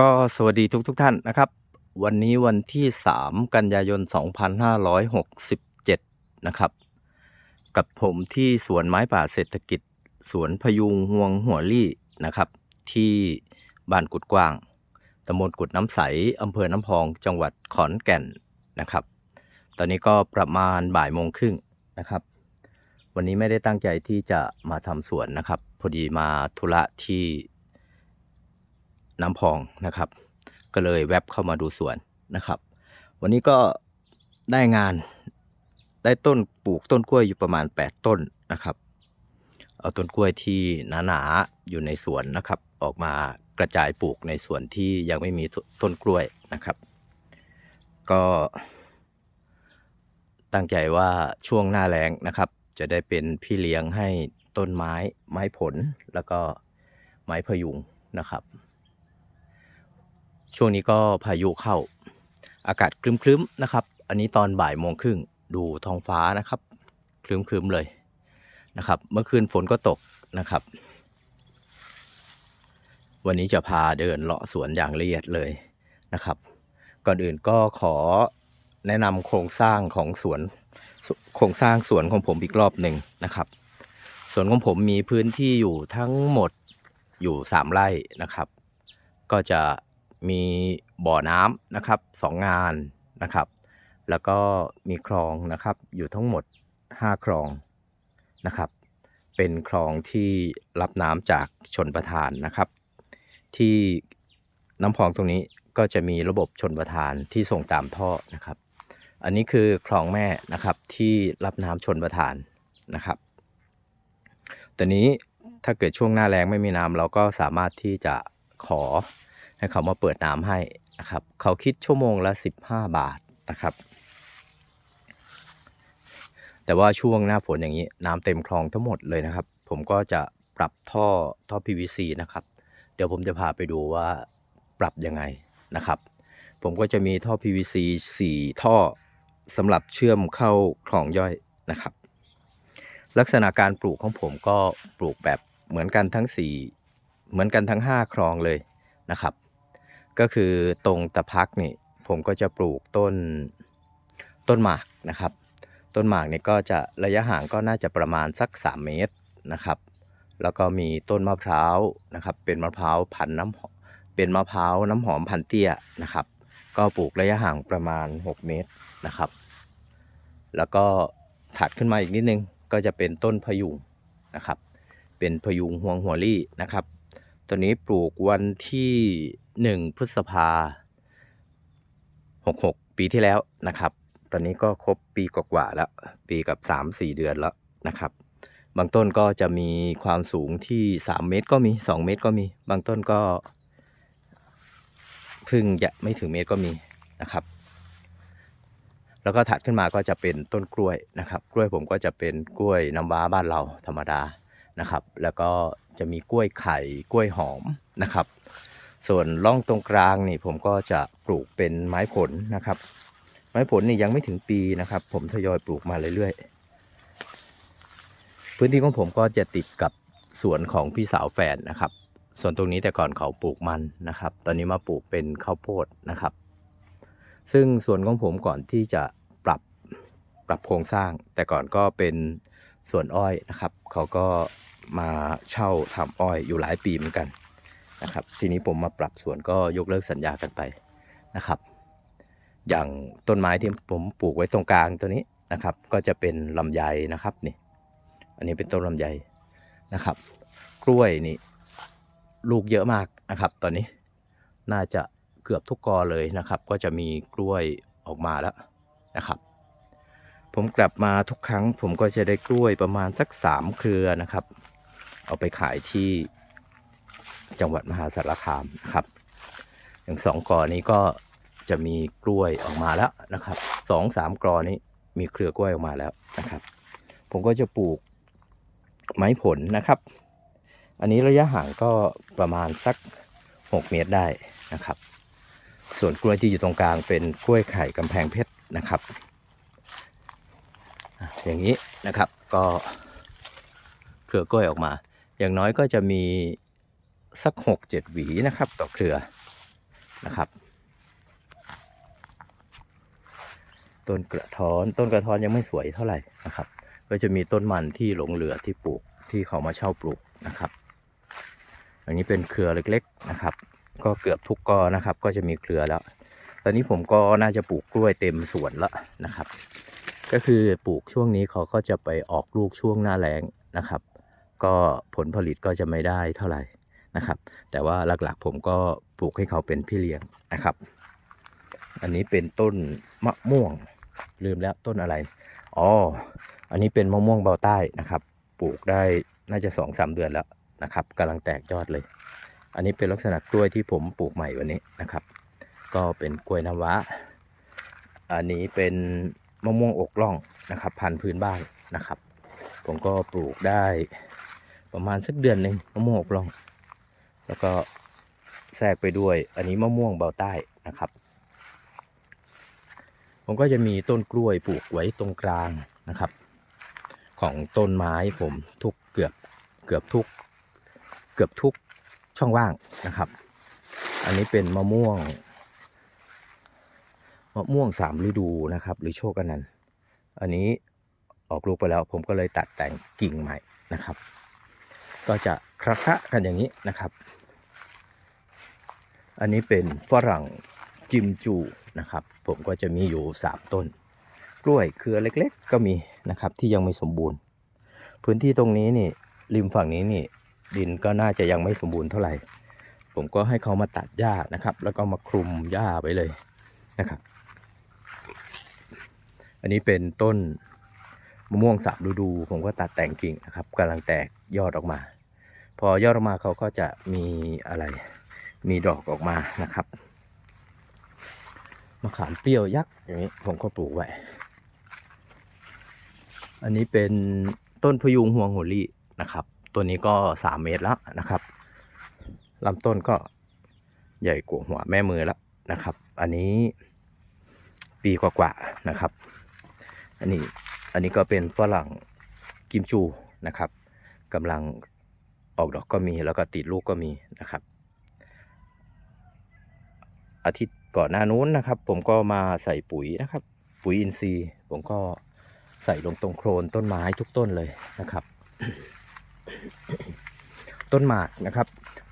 ก็สวัสดีทุกทุกท่านนะครับ วันนี้วันที่ 3 กันยายน 2567 นะครับ กับผมที่สวนไม้ป่าเศรษฐกิจ สวนพยุงห่วงหัวลี่นะครับ ที่บ้านกุดกว้างตำบลกุดน้ำใสอำเภอน้ำพองจังหวัดขอนแก่นนะครับ ตอนนี้ก็ประมาณบ่ายโมงครึ่งนะครับ วันนี้ไม่ได้ตั้งใจที่จะมาทำสวนนะครับ พอดีมาธุระที่ น้ำพองนะครับ ก็เลยแวบเข้ามาดูสวนนะครับ วันนี้ก็ได้งานได้ต้นปลูกต้นกล้วยอยู่ประมาณ 8 ต้นนะครับ เอาต้นกล้วยที่หนาๆอยู่ในสวนนะครับ ออกมากระจายปลูกในสวนที่ยังไม่มีต้นกล้วยนะครับ ก็ตั้งใจว่าช่วงหน้าแล้งนะครับ จะได้เป็นพี่เลี้ยงให้ต้นไม้ไม้ผลแล้วก็ไม้พยุงนะครับ ช่วงนี้ก็พายุเข้า อากาศครึ้มๆนะครับ อันนี้ตอนบ่ายโมงครึ่งดูท้องฟ้านะครับ ครึ้มๆเลยนะครับ เมื่อคืนฝนก็ตกนะครับ วันนี้จะพาเดินเลาะสวนอย่างละเอียดเลยนะครับ ก่อนอื่นก็ขอแนะนำโครงสร้างของสวนโครงสร้างสวนของผมอีกรอบหนึ่งนะครับสวนของผมมีพื้นที่อยู่ทั้งหมดอยู่ 3 ไร่นะครับ ก็จะ มีบ่อน้ำนะครับสองงานนะครับ แล้วก็มีคลองนะครับอยู่ทั้งหมด 5 คลองนะครับ เป็นคลองที่รับน้ำจากชนประทานนะครับ ที่น้ำพองตรงนี้ก็จะมีระบบชนประทานที่ส่งตามท่อนะครับ อันนี้คือคลองแม่นะครับที่รับน้ำชนประทานนะครับตอนนี้ถ้าเกิดช่วงหน้าแรงไม่มีน้ำเราก็สามารถที่จะขอ ให้เขามาเปิดน้ำให้นะครับเขาคิดชั่วโมงละ 15 บาทนะครับ แต่ว่าช่วงหน้าฝนอย่างนี้น้ำเต็มคลองทั้งหมดเลยนะครับ ผมก็จะปรับท่อท่อ PVC นะครับ เดี๋ยวผมจะพาไปดูว่าปรับยังไงนะครับ ผมก็จะมีท่อ PVC 4 ท่อสำหรับเชื่อมเข้าคลองย่อยนะครับ ลักษณะการปลูกของผมก็ปลูกแบบเหมือนกันทั้ง 4 เหมือนกันทั้ง 5 คลองเลยนะครับ ก็คือตรงตะพักนี่ผมก็จะปลูกต้นต้นหมากนะครับ ต้นหมากนี่ก็จะระยะห่างก็น่าจะประมาณสัก 3 เมตรนะครับ แล้วก็มีต้นมะพร้าวนะครับ เป็นมะพร้าวพันน้ำเป็นมะพร้าวน้ำหอมพันเตี้ยนะครับ ก็ปลูกระยะห่างประมาณ 6 เมตรนะครับ แล้วก็ถัดขึ้นมาอีกนิดนึงก็จะเป็นต้นพยุงนะครับ เป็นพยุงห่วงหัวลี่นะครับ ตัวนี้ปลูกวันที่ 1 พฤษภา 66 ปีที่แล้วนะครับ ตอนนี้ก็ครบปีกว่าๆแล้ว ปีกับ 3-4 เดือนแล้วนะครับ บางต้นก็จะมีความสูงที่ 3 เมตรก็มี 2 เมตรก็มี บางต้นก็พึ่งจะไม่ถึงเมตรก็มีนะครับ แล้วก็ถัดขึ้นมาก็จะเป็นต้นกล้วยนะครับ กล้วยผมก็จะเป็นกล้วยน้ำว้าบ้านเราธรรมดานะครับ แล้วก็จะมีกล้วยไข่กล้วยหอมนะครับ ส่วนร่องตรงกลางนี่ผมก็จะปลูกเป็นไม้ผลนะครับ ไม้ผลนี่ยังไม่ถึงปีนะครับ ผมทยอยปลูกมาเรื่อยๆ พื้นที่ของผมก็จะติดกับสวนของพี่สาวแฟนนะครับ ส่วนตรงนี้แต่ก่อนเขาปลูกมันนะครับ ตอนนี้มาปลูกเป็นข้าวโพดนะครับ ซึ่งส่วนของผมก่อนที่จะปรับปรับโครงสร้าง แต่ก่อนก็เป็นสวนอ้อยนะครับ เขาก็มาเช่าทำอ้อยอยู่หลายปีเหมือนกัน นะครับ ทีนี้ผมมาปรับสวนก็ยกเลิกสัญญากันไปนะครับ อย่างต้นไม้ที่ผมปลูกไว้ตรงกลางตัวนี้นะครับ ก็จะเป็นลำไยนะครับนี่ อันนี้เป็นต้นลำไยนะครับ กล้วยนี่ลูกเยอะมากนะครับ ตอนนี้น่าจะเกือบทุกกอเลยนะครับ ก็จะมีกล้วยออกมาแล้วนะครับ ผมกลับมาทุกครั้ง ผมก็จะได้กล้วยประมาณสักสามเครือนะครับ เอาไปขายที่ จังหวัดมหาสารคามนะครับ อย่างสองกอนี้ก็จะมีกล้วยออกมาแล้วนะครับสองสามกอนี้มีเครือกล้วยออกมาแล้วนะครับ ผมก็จะปลูกไม้ผลนะครับ อันนี้ระยะห่างก็ประมาณสัก 6 เมตรได้นะครับ ส่วนกล้วยที่อยู่ตรงกลางเป็นกล้วยไข่กำแพงเพชรนะครับอะอย่างนี้นะครับก็เครือกล้วยออกมา อย่างน้อยก็จะมี สัก6-7หวีนะครับ ต่อเครือนะครับ ต้นกระท้อนต้นกระท้อนยังไม่สวยเท่าไหร่นะครับ ก็จะมีต้นมันที่หลงเหลือที่ปลูกที่เขามาเช่าปลูกนะครับอันนี้เป็นเครือเล็กๆนะครับ ก็เกือบทุกกอนะครับ ก็จะมีเครือแล้ว ตอนนี้ผมก็น่าจะปลูกกล้วยเต็มสวนแล้วนะครับ ก็คือปลูกช่วงนี้เขาก็จะไปออกลูกช่วงหน้าแล้งนะครับ ก็ผลผลิตก็จะไม่ได้เท่าไหร่ นะครับ แต่ว่าหลักๆผมก็ปลูกให้เขาเป็นพี่เลี้ยงนะครับ อันนี้เป็นต้นมะม่วงลืมแล้วต้นอะไรอ๋ออันนี้เป็นมะม่วงเบาใต้นะครับ ปลูกได้น่าจะสองสามเดือนแล้วนะครับกำลังแตกยอดเลย อันนี้เป็นลักษณะกล้วยที่ผมปลูกใหม่วันนี้นะครับ ก็เป็นกล้วยน้ำว้า อันนี้เป็นมะม่วงอกล่องนะครับพันธุ์พื้นบ้านนะครับ ผมก็ปลูกได้ประมาณสักเดือนหนึ่งมะม่วงอกล่อง แล้วก็แทรกไปด้วยอันนี้มะม่วงเบาใต้นะครับ ผมก็จะมีต้นกล้วยปลูกไว้ตรงกลางนะครับ ของต้นไม้ผมทุกเกือบเกือบทุกเกือบทุกช่องว่างนะครับ อันนี้เป็นมะม่วงมะม่วงสามฤดูนะครับ หรือโชคกันนันต์อันนี้ออกลูกไปแล้วผมก็เลยตัดแต่งกิ่งใหม่นะครับ ก็จะคระคะกันอย่างนี้นะครับ อันนี้เป็นฝรั่งจิมจูนะครับ ผมก็จะมีอยู่สามต้น กล้วยเครือเล็กๆ ก็มีนะครับที่ยังไม่สมบูรณ์ พื้นที่ตรงนี้นี่ริมฝั่งนี้นี่ดินก็น่าจะยังไม่สมบูรณ์เท่าไหร่ ผมก็ให้เขามาตัดหญ้านะครับ แล้วก็มาคลุมหญ้าไว้เลยนะครับ อันนี้เป็นต้นมะม่วงสับฤดู ผมก็ตัดแต่งกิ่งนะครับกำลังแตกยอดออกมา พอยอดออกมาเขาก็จะมีอะไร มีดอกออกมานะครับมะขามเปรี้ยวยักษ์อย่างนี้ผมก็ปลูกไว้ อันนี้เป็นต้นพยุงห่วงหัวลี่นะครับ ตัวนี้ก็สามเมตรแล้วนะครับลำต้นก็ใหญ่กว่าหัวแม่มือแล้วนะครับ อันนี้ปีกว่าๆนะครับ อันนี้อันนี้ก็เป็นฝรั่งกิมจูนะครับกำลังออกดอกก็มีแล้วก็ติดลูกก็มีนะครับ อาทิตย์ก่อนหน้านู้นนะครับ ผมก็มาใส่ปุ๋ยนะครับ ปุ๋ยอินทรีย์ผมก็ใส่ลงตรงโคลนต้นไม้ทุกต้นเลยนะครับ ต้นหมากนะครับ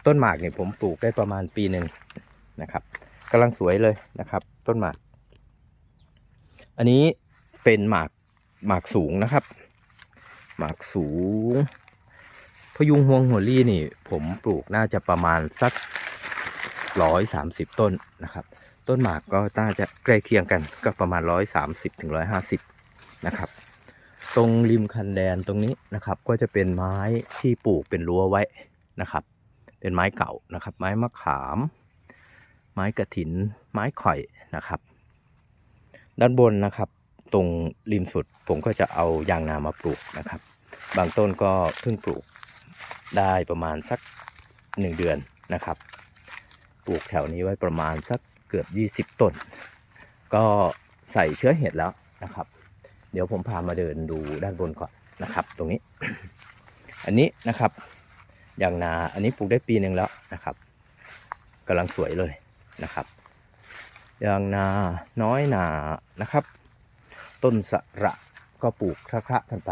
ต้นหมากเนี่ยผมปลูกได้ประมาณปีหนึ่งนะครับกำลังสวยเลยนะครับ ต้นหมาก อันนี้เป็นหมากหมากสูงนะครับ หมากสูงพยุงฮวงหัวลี่นี่ ผมปลูกน่าจะประมาณสัก ร้อยสามสิบต้นนะครับ ต้นหมากก็น่าจะใกล้เคียงกันก็ประมาณร้อยสามสิบถึงร้อยห้าสิบนะครับ ตรงริมคันแดนตรงนี้นะครับ ก็จะเป็นไม้ที่ปลูกเป็นรั้วไว้นะครับ เป็นไม้เก่านะครับ ไม้มะขาม ไม้กระถิน ไม้ข่อยนะครับ ด้านบนนะครับตรงริมสุดผมก็จะเอายางนามาปลูกนะครับ บางต้นก็เพิ่งปลูกได้ประมาณสักหนึ่งเดือนนะครับ ปลูกแถวนี้ไว้ประมาณสักเกือบ 20 ต้น ก็ใส่เชื้อเห็ดแล้วนะครับ เดี๋ยวผมพามาเดินดูด้านบนก่อนนะครับ ตรงนี้ อันนี้นะครับยางนาอันนี้ปลูกได้ปีหนึ่งแล้วนะครับกำลังสวยเลยนะครับยางนาน้อยหนานะครับ ต้นสะระก็ปลูกคละๆกันไป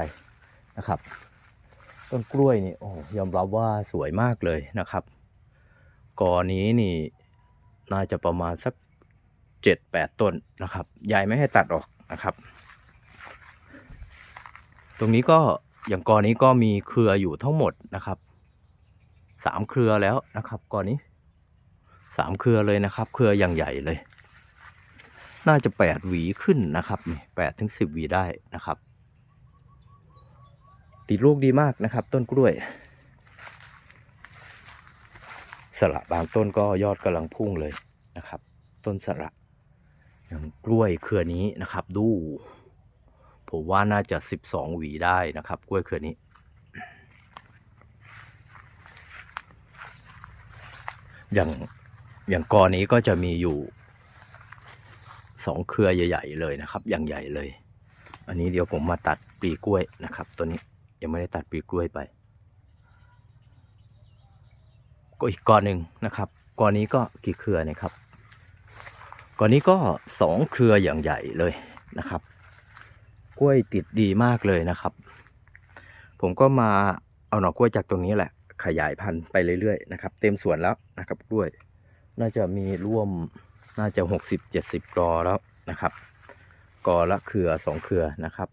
นะครับ ต้นกล้วยนี่โอ้ยอมรับว่าสวยมากเลยนะครับ กอนี้นี่น่าจะประมาณสักเจ็ดแปดต้นนะครับยายไม่ให้ตัดออกนะครับ ตรงนี้ก็อย่างกอนี้ก็มีเครืออยู่ทั้งหมดนะครับสามเครือแล้วนะครับกอนี้สามเครือเลยนะครับ เครืออย่างใหญ่เลย น่าจะแปดหวีขึ้นนะครับนี่แปดถึงสิบหวีได้นะครับ ติดลูกดีมากนะครับ ต้นกล้วย สละบางต้นก็ยอดกำลังพุ่งเลยนะครับ ต้นสละอย่างกล้วยเครือนี้นะครับ ดู ผมว่าน่าจะสิบสองหวีได้นะครับ กล้วยเครือนี้ อย่างอย่างกอนี้ก็จะมีอยู่สองเครือใหญ่ ๆ เลยนะครับ อย่างใหญ่เลย อันนี้เดี๋ยวผมมาตัดปลีกล้วยนะครับ ตัวนี้ยังไม่ได้ตัดปลีกล้วยไป ก็อีกกอหนึ่งนะครับกอนี้ก็กี่เครือเนี่ยครับกอนนี้ก็สองเครืออย่างใหญ่เลยนะครับ กล้วยติดดีมากเลยนะครับ ผมก็มาเอาหน่อกล้วยจากตรงนี้แหละ ขยายพันธุ์ไปเรื่อยๆนะครับ เต็มสวนแล้วนะครับกล้วย น่าจะมีร่วมน่าจะหกสิบเจ็ดสิบกอแล้วนะครับกอละเครือสองเครือนะครับ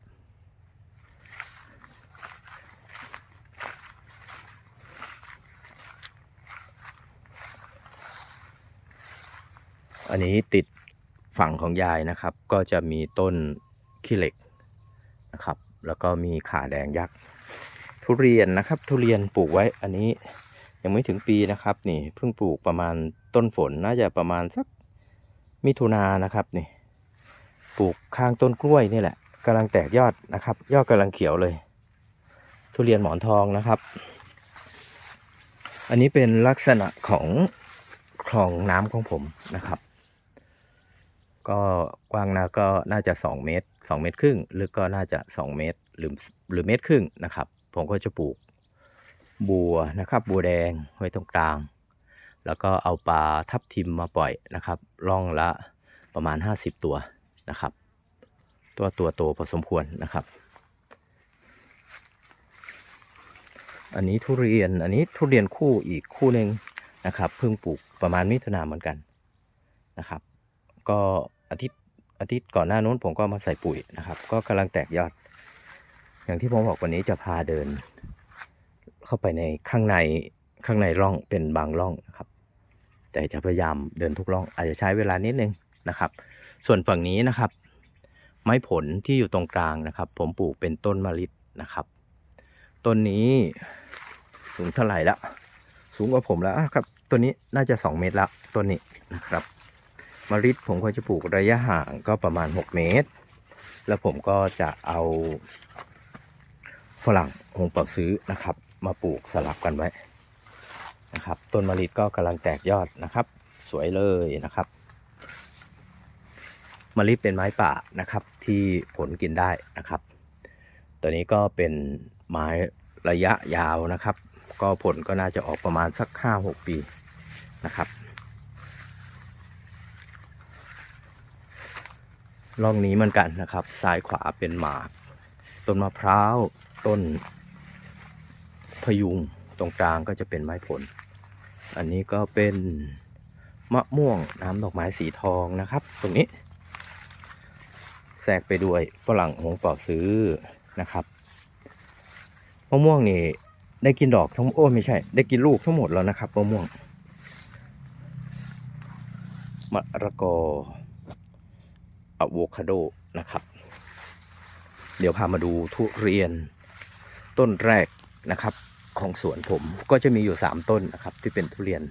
อันนี้ติดฝั่งของยายนะครับ ก็จะมีต้นขี้เหล็กนะครับ แล้วก็มีขาแดงยักษ์ทุเรียนนะครับ ทุเรียนปลูกไว้อันนี้ยังไม่ถึงปีนะครับนี่เพิ่งปลูกประมาณต้นฝนน่าจะประมาณสักมิถุนานะครับนี่ปลูกข้างต้นกล้วยนี่แหละกำลังแตกยอดนะครับ ยอดกำลังเขียวเลย ทุเรียนหมอนทองนะครับ อันนี้เป็นลักษณะของคลองน้ำของผมนะครับ ก็กว้างนะก็น่าจะ 2 เมตร 2 เมตรครึ่งลึกก็น่าจะ 2 เมตรหรือหรือเมตรครึ่งนะครับ ผมก็จะปลูกบัวนะครับ บัวแดงไว้ตรงกลาง แล้วก็เอาปลาทับทิมมาปล่อยนะครับล่องละประมาณ 50 ตัวนะครับ ตัวตัวโตพอสมควรนะครับ อันนี้ทุเรียนอันนี้ทุเรียนคู่อีกคู่หนึ่งนะครับ เพิ่งปลูกประมาณมิถุนาเหมือนกันนะครับ ก็ อาทิตย์อาทิตย์ก่อนหน้านู้นผมก็มาใส่ปุ๋ยนะครับ ก็กำลังแตกยอด อย่างที่ผมบอกวันนี้จะพาเดิน เข้าไปในข้างในข้างในร่องเป็นบางร่องนะครับ แต่จะพยายามเดินทุกร่องอาจจะใช้เวลานิดนึงนะครับ ส่วนฝั่งนี้นะครับ ไม้ผลที่อยู่ตรงกลางนะครับ ผมปลูกเป็นต้นมะลินะครับต้นนี้สูงเท่าไหร่ละสูงกว่าผมแล้วครับต้นนี้น่าจะ 2 เมตรละต้นนี้นะครับ มะลิผมก็จะปลูกระยะห่างก็ประมาณ 6 เมตร แล้วผมก็จะเอาฝรั่งหงเป่าซื้อนะครับ มาปลูกสลับกันไว้นะครับ ต้นมะลิก็กำลังแตกยอดนะครับ สวยเลยนะครับมะลิเป็นไม้ป่านะครับที่ผลกินได้นะครับ ตัวนี้ก็เป็นไม้ระยะยาวนะครับ ก็ผลก็น่าจะออกประมาณสัก 5-6 ปีนะครับ ร่องนี้เหมือนกันนะครับซ้ายขวาเป็นหมาก ต้นมะพร้าวต้น พยุงตรงกลางก็จะเป็นไม้ผล อันนี้ก็เป็นมะม่วงน้ำดอกไม้สีทองนะครับ ตรงนี้แทรกไปด้วยฝรั่งหงเป่าซื้อนะครับมะม่วงนี่ได้กินดอกทั้งโอ้ไม่ใช่ ได้กินลูกทั้งหมดแล้วนะครับมะม่วงมะระกอ อะโวคาโดนะครับ เดี๋ยวพามาดูทุเรียนต้นแรกนะครับของสวนผมก็จะมีอยู่ 3 ต้นนะครับ ที่เป็นทุเรียน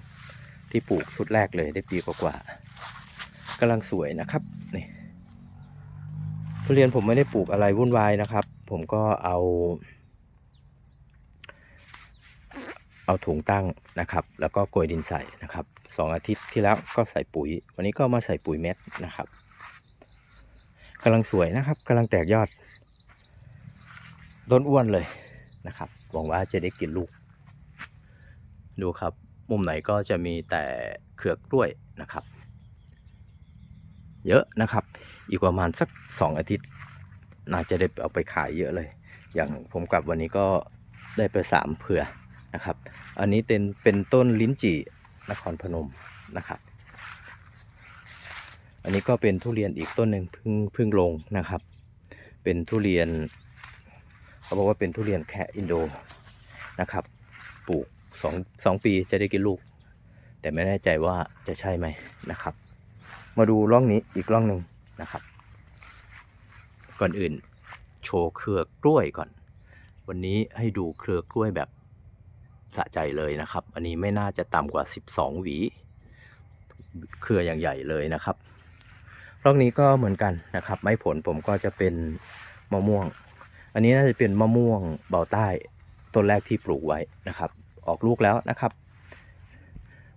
ที่ปลูกชุดแรกเลยได้ปีกว่าๆกำลังสวยนะครับนี่ทุเรียนผมไม่ได้ปลูกอะไรวุ่นวายนะครับ ผมก็เอา เอาถุงตั้งนะครับ แล้วก็โกยดินใส่นะครับสองอาทิตย์ที่แล้วก็ใส่ปุ๋ย วันนี้ก็มาใส่ปุ๋ยเม็ดนะครับ กำลังสวยนะครับกำลังแตกยอด ต้นอ้วนเลยนะครับ หวังว่าจะได้กินลูก ดูครับ มุมไหนก็จะมีแต่เครือกล้วยนะครับ เยอะนะครับ อีกประมาณสักสองอาทิตย์ น่าจะได้เอาไปขายเยอะเลย อย่างผมกลับวันนี้ก็ได้ไปสามเผื่อนะครับ อันนี้เป็นเป็นต้นลิ้นจี่นครพนมนะครับ อันนี้ก็เป็นทุเรียนอีกต้นหนึ่งเพิ่งเพิ่งลงนะครับ เป็นทุเรียน เขาบอกว่าเป็นทุเรียนแคะอินโดนะครับ ปลูกสองสองปีจะได้กินลูก แต่ไม่แน่ใจว่าจะใช่ไหมนะครับ มาดูร่องนี้อีกร่องหนึ่งนะครับ ก่อนอื่น โชว์เครือกล้วยก่อน วันนี้ให้ดูเครือกล้วยแบบสะใจเลยนะครับ อันนี้ไม่น่าจะต่ำกว่า 12 หวี เครืออย่างใหญ่เลยนะครับ ร่องนี้ก็เหมือนกันนะครับ ไม้ผลผมก็จะเป็นมะม่วง อันนี้น่าจะเป็นมะม่วงเบาใต้ต้นแรกที่ปลูกไว้นะครับ ออกลูกแล้วนะครับ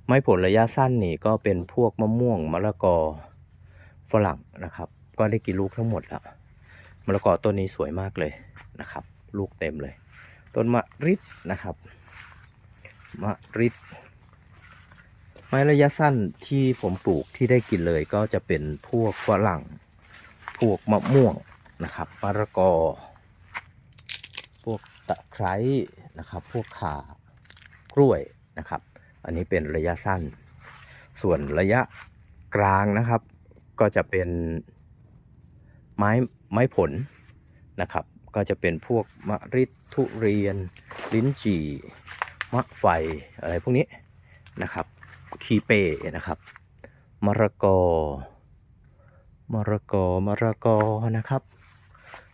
ไม้ผลระยะสั้นนี่ก็เป็นพวกมะม่วงมะละกอฝรั่งนะครับ ก็ได้กินลูกทั้งหมดแล้วมะละกอต้นนี้สวยมากเลยนะครับ ลูกเต็มเลย ต้นมะริดนะครับมะริด มะม้ระยะสั้นที่ผมปลูกที่ได้กินเลยก็จะเป็นพวกฝรั่ง พวกมะม่วงนะครับมะระกอ พวกตะไคร้นะครับ พวกข่ากล้วยนะครับ อันนี้เป็นระยะสั้น ส่วนระยะกลางนะครับ ก็จะเป็นไม้ไม้ผลนะครับ ก็จะเป็นพวกมะริดทุเรียน ลิ้นจี่มะไฟอะไรพวกนี้นะครับ คีเปนะครับมะระกอมะระกอมะระกอนะครับ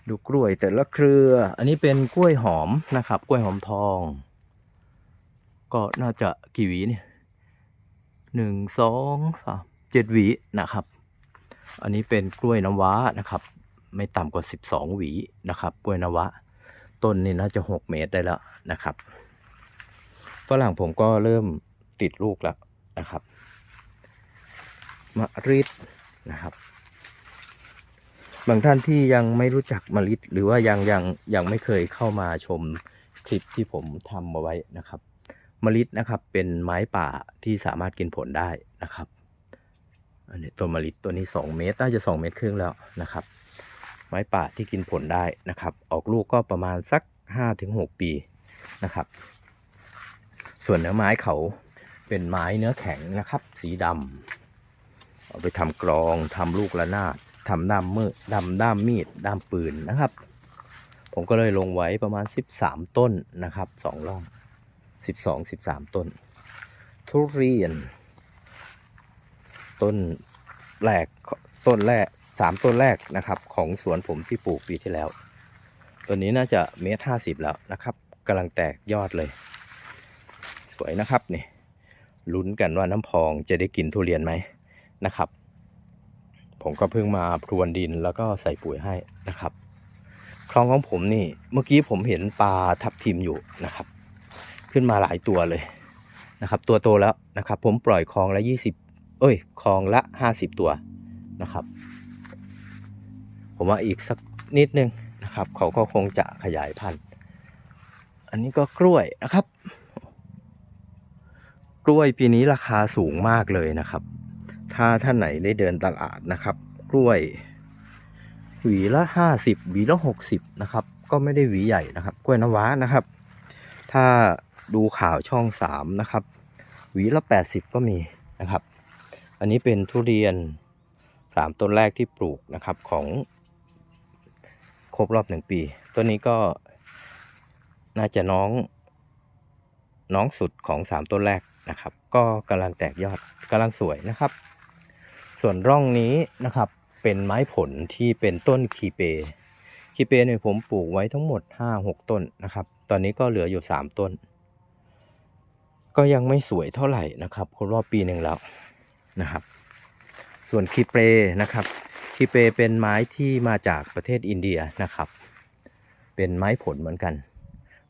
ดูกล้วยแต่ละเครือ อันนี้เป็นกล้วยหอมนะครับ กล้วยหอมทอง ก็น่าจะกี่หวีเนี่ยหนึ่งสองสามเจ็ดหวีนะครับ อันนี้เป็นกล้วยน้ำว้านะครับ ไม่ต่ำกว่าสิบสองหวีนะครับ กล้วยน้ำว้าต้นนี่น่าจะหกเมตรได้แล้วนะครับ ฝรั่งผมก็เริ่มติดลูกแล้ว นะครับมะริดนะครับ บางท่านที่ยังไม่รู้จักมะริดหรือว่ายังยังยังไม่เคยเข้ามาชมคลิปที่ผมทำมาไว้นะครับมะริดนะครับเป็นไม้ป่าที่สามารถกินผลได้นะครับอันนี้ตัวมะริดตัวนี้ 2 เมตรน่าจะ 2 เมตรครึ่งแล้วนะครับ ไม้ป่าที่กินผลได้นะครับ ออกลูกก็ประมาณสัก 5-6 ปีนะครับ ส่วนเนื้อไม้เขา เป็นไม้เนื้อแข็งนะครับ สีดำเอาไปทำกรองทำลูกระนาดทำด้ามมือดำด้ามมีดด้ามปืนนะครับ ผมก็เลยลงไว้ประมาณ 13 ต้นนะครับสองร่อง 12 13 ต้น ทุเรียน ต้นแรกต้นแรกสามต้นแรกนะครับ ของสวนผมที่ปลูกปีที่แล้ว ตัวนี้น่าจะเมตรห้าสิบแล้วนะครับกำลังแตกยอดเลย สวยนะครับนี่ ลุ้นกันว่าน้ำพองจะได้กินทุเรียนไหมนะครับ ผมก็เพิ่งมาพรวนดินแล้วก็ใส่ปุ๋ยให้นะครับคลองของผมนี่เมื่อกี้ผมเห็นปลาทับทิมอยู่นะครับ ขึ้นมาหลายตัวเลยนะครับ ตัวโตแล้วนะครับ ผมปล่อยคลองละยี่สิบเอ้ยคลองละห้าสิบตัวนะครับ ผมว่าอีกสักนิดนึงนะครับ เขาก็คงจะขยายพันธุ์ อันนี้ก็กล้วยนะครับ กล้วยปีนี้ราคาสูงมากเลยนะครับ ถ้าท่านไหนได้เดินตลาดนะครับ กล้วย หวีละห้าสิบหวีละหกสิบนะครับ ก็ไม่ได้หวีใหญ่นะครับ กล้วยน้ำว้านะครับ ถ้าดูข่าวช่องสามนะครับ หวีละแปดสิบก็มีนะครับ อันนี้เป็นทุเรียนสามต้นแรกที่ปลูกนะครับของครบรอบหนึ่งปีต้นนี้ก็น่าจะน้องน้องสุดของสามต้นแรก นะครับ ก็กำลังแตกยอดกำลังสวยนะครับ ส่วนร่องนี้นะครับเป็นไม้ผลที่เป็นต้นคีเปคีเปเนี่ยผมปลูกไว้ทั้งหมด 5-6 ต้นนะครับ ตอนนี้ก็เหลืออยู่ 3 ต้น ก็ยังไม่สวยเท่าไหร่นะครับครบรอบปีหนึ่งแล้วนะครับ ส่วนคีเปนะครับคีเปเป็นไม้ที่มาจากประเทศอินเดียนะครับ เป็นไม้ผลเหมือนกัน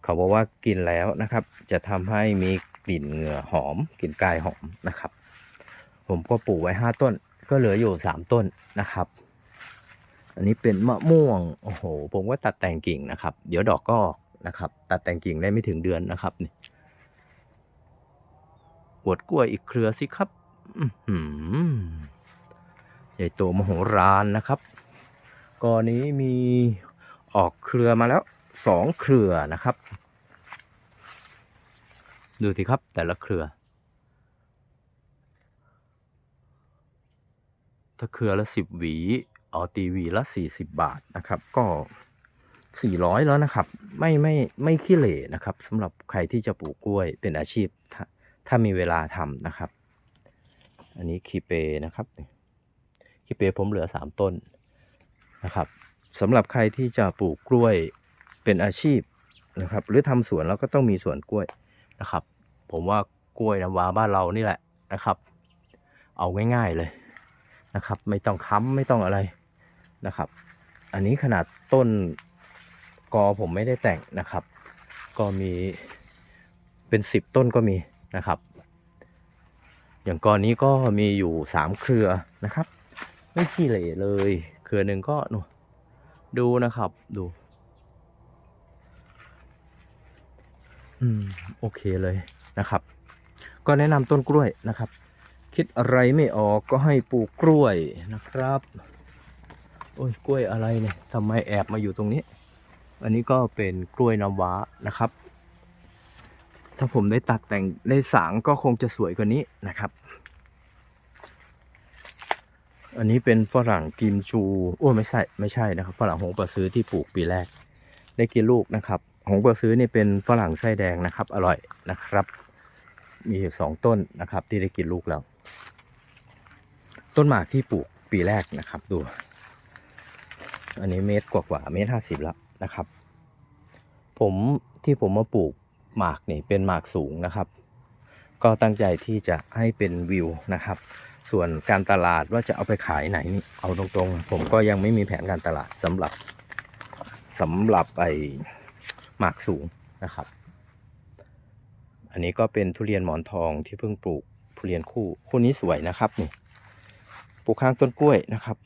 เขาบอกว่ากินแล้วนะครับ จะทำให้มี กลิ่นเหงื่อหอมกลิ่นกายหอมนะครับ ผมก็ปลูกไว้5ต้น ก็เหลืออยู่3ต้นนะครับ อันนี้เป็นมะม่วงโอ้โห ผมว่าตัดแต่งกิ่งนะครับ เดี๋ยวดอกก็ออกนะครับ ตัดแต่งกิ่งได้ไม่ถึงเดือนนะครับนี่อวดกล้วยอีกเครือสิครับใหญ่โตมโหฬารนะครับกอนี้มีออกเครือมาแล้วสองเครือนะครับ ดูสิครับแต่ละเครือ ถ้าเครือละสิบหวีเอาตีหวีละสี่สิบบาทนะครับ ก็สี่ร้อยแล้วนะครับ ไม่ไม่ไม่ขี้เหร่นะครับสำหรับใครที่จะปลูกกล้วยเป็นอาชีพถ้าถ้ามีเวลาทำนะครับ อันนี้คีเปนะครับคีเปผมเหลือสามต้นนะครับสำหรับใครที่จะปลูกกล้วยเป็นอาชีพนะครับ หรือทำสวนแล้วก็ต้องมีสวนกล้วยนะครับ ผมว่ากล้วยน้ำว้าบ้านเรานี่แหละนะครับ เอาง่ายๆเลยนะครับ ไม่ต้องค้ำไม่ต้องอะไรนะครับ อันนี้ขนาดต้นกอผมไม่ได้แต่งนะครับ ก็มีเป็นสิบต้นก็มีนะครับ อย่างกอนี้ก็มีอยู่สามเครือนะครับ ไม่ขี้เหร่เลย เครือหนึ่งก็นูดูนะครับดูอืม โอเคเลย นะครับ ก็แนะนำต้นกล้วยนะครับ คิดอะไรไม่ออกก็ให้ปลูกกล้วยนะครับ โอ้ยกล้วยอะไรเนี่ยทำไมแอบมาอยู่ตรงนี้ อันนี้ก็เป็นกล้วยน้ำว้านะครับ ถ้าผมได้ตัดแต่งได้สางก็คงจะสวยกว่านี้นะครับ อันนี้เป็นฝรั่งกิมชูโอ้ไม่ใช่ไม่ใช่นะครับ ฝรั่งหงปะซื้อที่ปลูกปีแรกได้กินลูกนะครับ หงปะซื้อนี่เป็นฝรั่งไส้แดงนะครับ อร่อยนะครับ มีอยู่สองต้นนะครับ ที่ได้กินลูกแล้ว ต้นหมากที่ปลูกปีแรกนะครับ ดู อันนี้เมตรกว่าๆเมตรห้าสิบแล้วนะครับ ผมที่ผมมาปลูกหมากนี่เป็นหมากสูงนะครับ ก็ตั้งใจที่จะให้เป็นวิวนะครับ ส่วนการตลาดว่าจะเอาไปขายไหนนี่เอาตรงๆ ผมก็ยังไม่มีแผนการตลาดสำหรับสำหรับไอหมากสูงนะครับ อันนี้ก็เป็นทุเรียนหมอนทองที่เพิ่งปลูกทุเรียนคู่คู่นี้สวยนะครับนี่ปลูกข้างต้นกล้วยนะครับ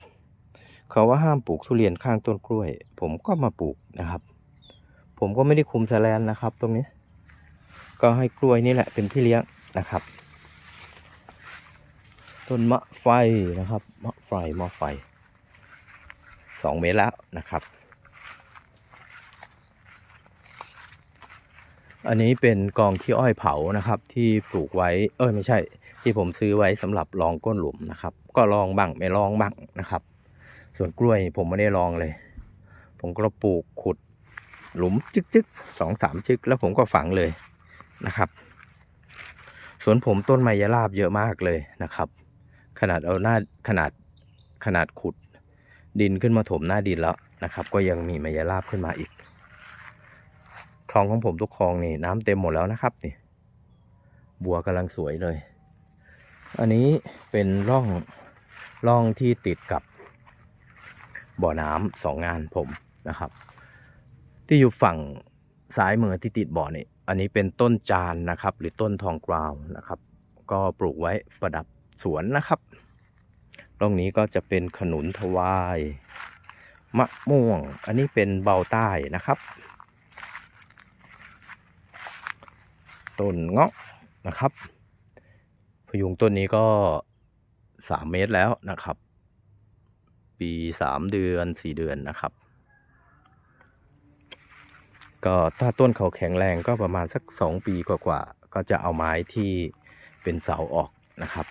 เขาว่าห้ามปลูกทุเรียนข้างต้นกล้วย ผมก็มาปลูกนะครับ ผมก็ไม่ได้คุมแสแลนนะครับ ตรงนี้ ก็ให้กล้วยนี่แหละเป็นที่เลี้ยงนะครับ ต้นมะไฟนะครับมะไฟมะไฟสองเมตรแล้วนะครับ อันนี้เป็นกองขี้อ้อยเผานะครับ ที่ปลูกไว้ เออไม่ใช่ ที่ผมซื้อไว้สำหรับลองก้นหลุมนะครับ ก็ลองบ้างไม่ลองบ้างนะครับ ส่วนกล้วยผมไม่ได้ลองเลย ผมก็ปลูกขุดหลุมจึกจึกสองสามจึกแล้วผมก็ฝังเลยนะครับ สวนผมต้นไมยราบเยอะมากเลยนะครับ ขนาดเอาหน้าขนาดขนาดขุดดินขึ้นมาถมหน้าดินแล้วนะครับ ก็ยังมีไมยราบขึ้นมาอีก ลองของผมทุกคลองนี่น้ำเต็มหมดแล้วนะครับนี่บัวกำลังสวยเลย อันนี้เป็นร่องร่องที่ติดกับบ่อน้ำสองงานผมนะครับ ที่อยู่ฝั่งซ้ายมือที่ติดบ่อนี่อันนี้เป็นต้นจานนะครับ หรือต้นทองกราวนะครับ ก็ปลูกไว้ประดับสวนนะครับร่องนี้ก็จะเป็นขนุนทวาย มะม่วง อันนี้เป็นเบาใต้นะครับ ต้นเงาะนะครับ พยุงต้นนี้ก็สามเมตรแล้วนะครับ ปีสามเดือนสี่เดือนนะครับ ก็ถ้าต้นเขาแข็งแรงก็ประมาณสักสองปีกว่าๆก็จะเอาไม้ที่เป็นเสาออกนะครับ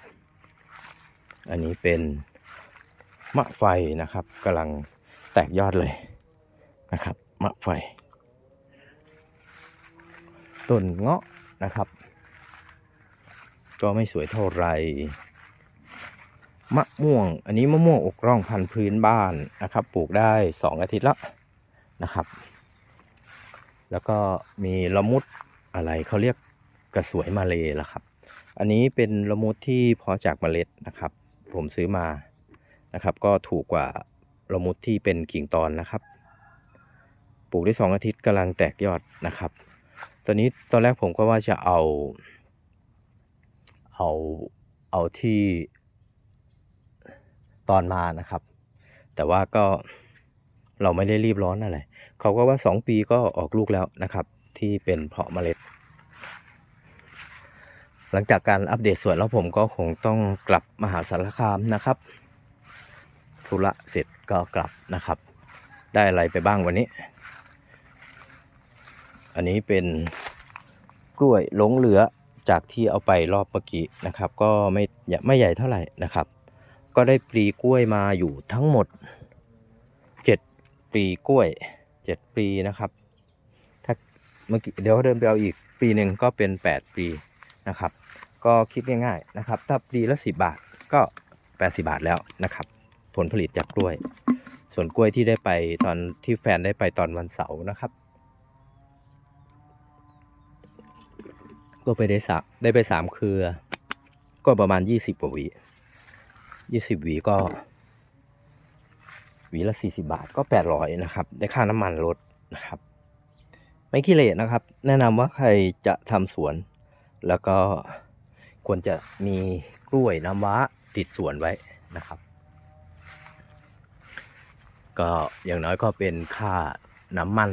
อันนี้เป็นมะไฟนะครับกำลังแตกยอดเลยนะครับ มะไฟต้นเงาะ นะครับ ก็ไม่สวยเท่าไหร่มะม่วง อันนี้มะม่วงอกร่องพันธุ์พื้นบ้านนะครับ ปลูกได้สองอาทิตย์ล้วนะครับ แล้วก็มีละมุดอะไรเขาเรียกกระสวยมาเลยละครับ อันนี้เป็นละมุดที่เพาะจากเมล็ดนะครับ ผมซื้อมานะครับ ก็ถูกกว่าละมุดที่เป็นกิ่งตอนนะครับ ปลูกได้สองอาทิตย์กำลังแตกยอดนะครับ ตอนนี้ตอนแรกผมก็ว่าจะเอา เอา เอาที่ตอนมานะครับ แต่ว่าก็เราไม่ได้รีบร้อนอะไร เขาก็ว่าสองปีก็ออกลูกแล้วนะครับ ที่เป็นเพาะเมล็ด หลังจากการอัปเดตสวนแล้วผมก็คงต้องกลับมหาสารคามนะครับ ธุระเสร็จก็กลับนะครับ ได้อะไรไปบ้างวันนี้ อันนี้เป็นกล้วยหลงเหลือจากที่เอาไปรอบเมื่อกี้นะครับ ก็ไม่ไม่ใหญ่เท่าไหร่นะครับ ก็ได้ปลีกล้วยมาอยู่ทั้งหมดเจ็ดปลีกล้วยเจ็ดปลีนะครับ ถ้าเมื่อกี้เดี๋ยวเดินไปเอาอีกปีหนึ่งก็เป็นแปดปลีนะครับ ก็คิดง่ายๆนะครับ ถ้าปลีละสิบบาทก็แปดสิบาทแล้วนะครับ ผลผลิตจากกล้วย ส่วนกล้วยที่ได้ไปตอนที่แฟนได้ไปตอนวันเสาร์นะครับ ก็ไปได้สามได้ไปสามเครือ ก็ประมาณยี่สิบกว่าหวียี่สิบหวีก็ หวีละสี่สิบาทก็แปดร้อยนะครับ ได้ค่าน้ำมันรถนะครับ ไม่ขี้เหร่นะครับ แนะนำว่าใครจะทำสวน แล้วก็ควรจะมีกล้วยน้ำว้าติดสวนไว้นะครับ ก็อย่างน้อยก็เป็นค่าน้ำมัน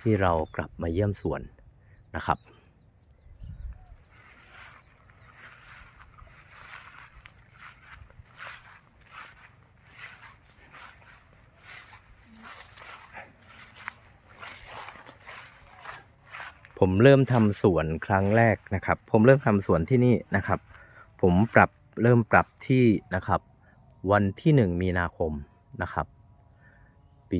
ที่เรากลับมาเยี่ยมสวนนะครับ ผมเริ่มทำสวนครั้งแรกนะครับ ผมเริ่มทำสวนที่นี่นะครับ ผมปรับเริ่มปรับที่นะครับ วันที่ 1 มีนาคมนะครับ ปี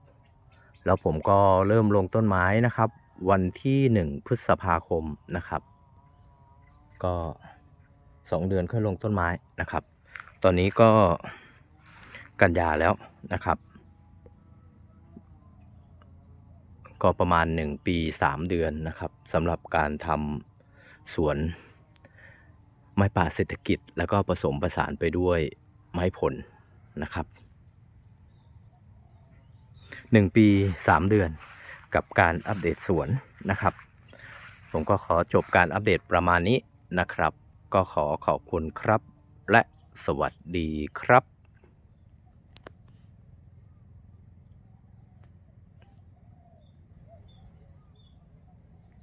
2566 แล้วผมก็เริ่มลงต้นไม้นะครับ วันที่ 1 พฤษภาคมนะครับ ก็ 2 เดือนค่อยลงต้นไม้นะครับ ตอนนี้ก็กันยาแล้วนะครับ ก็ประมาณ 1 ปี 3 เดือนนะครับสำหรับการทำสวนไม้ป่าเศรษฐกิจ แล้วก็ผสมผสานไปด้วยไม้ผลนะครับ 1 ปี 3 เดือนกับการอัปเดตสวนนะครับ ผมก็ขอจบการอัปเดตประมาณนี้นะครับ ก็ขอขอบคุณครับ และสวัสดีครับ